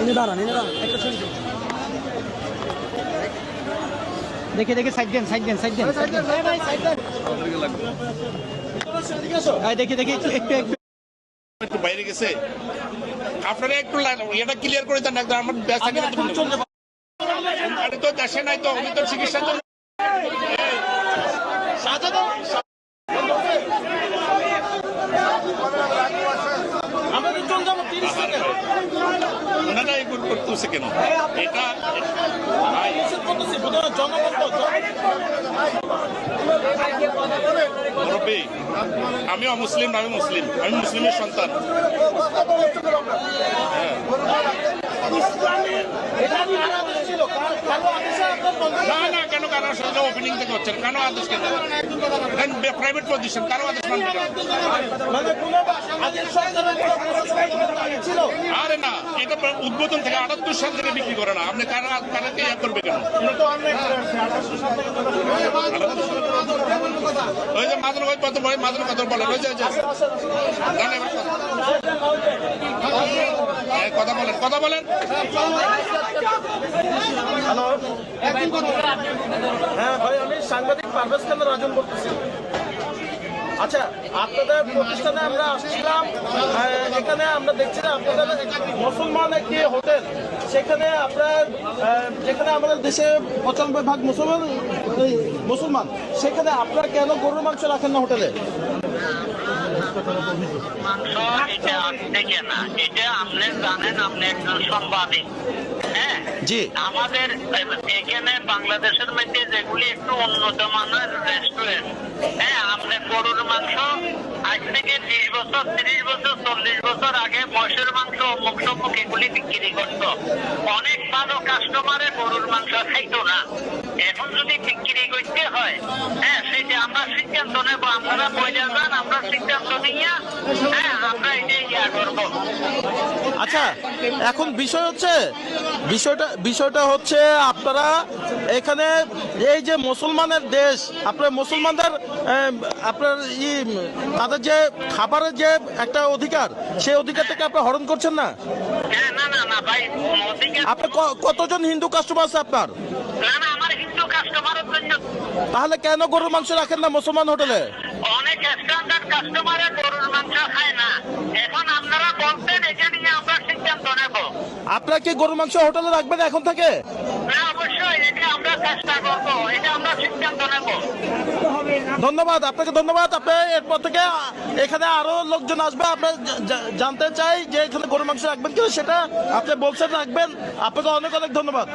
এনে দাঁড়ান এনে দাঁড়ান একটা ছবি দেখে দেখে সাইড দেন সাইড দেন সাইড দেন। দেখি দেখি একটু একটু বাইরে গেছে। আপনারা একটু লাইন- এটা ক্লিয়ার করে দেন একদম আমার না তো দেশে নাই তো উনি তো চিকিৎসার জন্য ওনারা এগুলো করতেছে কেন? এটা মুরব্বী, আমি অমুসলিম আমি মুসলিম আমি মুসলিমের সন্তান। না না কেন কারও সাথে ওপেনিং থেকে হচ্ছে কেন আদেশ কেন? প্রাইভেট পজিশন কারও আদেশ মানবে আরে না। এটা উদ্বোধন থেকে আটাত্তর সাল থেকে বিক্রি করে না। আপনি কারা কারাকে ইয়া করবে কেন? ওই যে মাদুর ভাই কত বলে মাদুর কত বলে। ওই যে। কথা। বলেন কথা বলেন। হ্যাঁ ভাই, আমি সাংবাদিক পারভেজ খান রাজন আচ্ছা আপনাদের প্রতিষ্ঠানে আমরা আসছিলাম এখানে আমরা দেখছি না আপনাদের মুসলমান একটি হোটেল। সেখানে আপনার যেখানে আমাদের দেশে পঁচানব্বই ভাগ মুসলমান মুসলমান সেখানে আপনারা কেন গরুর মাংস রাখেন না হোটেলে? হ্যাঁ? জি। আমাদের এখানে বাংলাদেশের মধ্যে যেগুলি একটু উন্নত মানের রেস্টুরেন্ট হ্যাঁ আপনি গরুর মাংস আজ থেকে বিশ বছর তিরিশ বছর চল্লিশ বছর আগে মহিষের মাংস অমুক সমুক এগুলি বিক্রি করত। অনেক ভালো কাস্টমারে গরুর মাংস খাইতো না এখন যদি বিক্রি করতে হয়। হ্যাঁ সেটা আমরা সিদ্ধান্ত নেব আপনারা বলে যান আমরা সিদ্ধান্ত নিয়ে হ্যাঁ আমরা এটা ইয়া করব। আচ্ছা এখন বিষয় হচ্ছে বিষয়টা বিষয়টা হচ্ছে আপনারা এখানে এই যে মুসলমানের দেশ আপনার মুসলমানদের আপনার ই তাদের যে খাবারের যে একটা অধিকার সেই অধিকার থেকে আপনি হরণ করছেন না? হ্যাঁ না না না ভাই আপনি কতজন হিন্দু কাস্টমার আছে আপনার না না আমার হিন্দু কাস্টমারের জন্য তাহলে কেন গরুর মাংস রাখেন না মুসলমান হোটেলে? অনেক স্ট্যান্ডার্ড কাস্টমারে গরুর মাংস খায় না। এখন আপনারা বলতেন এটা নিয়ে আমরা সিদ্ধান্ত নেব। আপনারা কি গরুর মাংস হোটেলে রাখবেন এখন থেকে? না অবশ্যই এটা আমরা চেষ্টা করব এটা আমরা সিদ্ধান্ত নেব। ধন্যবাদ আপনাকে ধন্যবাদ। আপনি এরপর থেকে এখানে আরও লোকজন আসবে আপনি জানতে চাই যে এখানে গরুর মাংস রাখবেন কিনা সেটা আপনি বলছেন রাখবেন। আপনাকে অনেক অনেক ধন্যবাদ।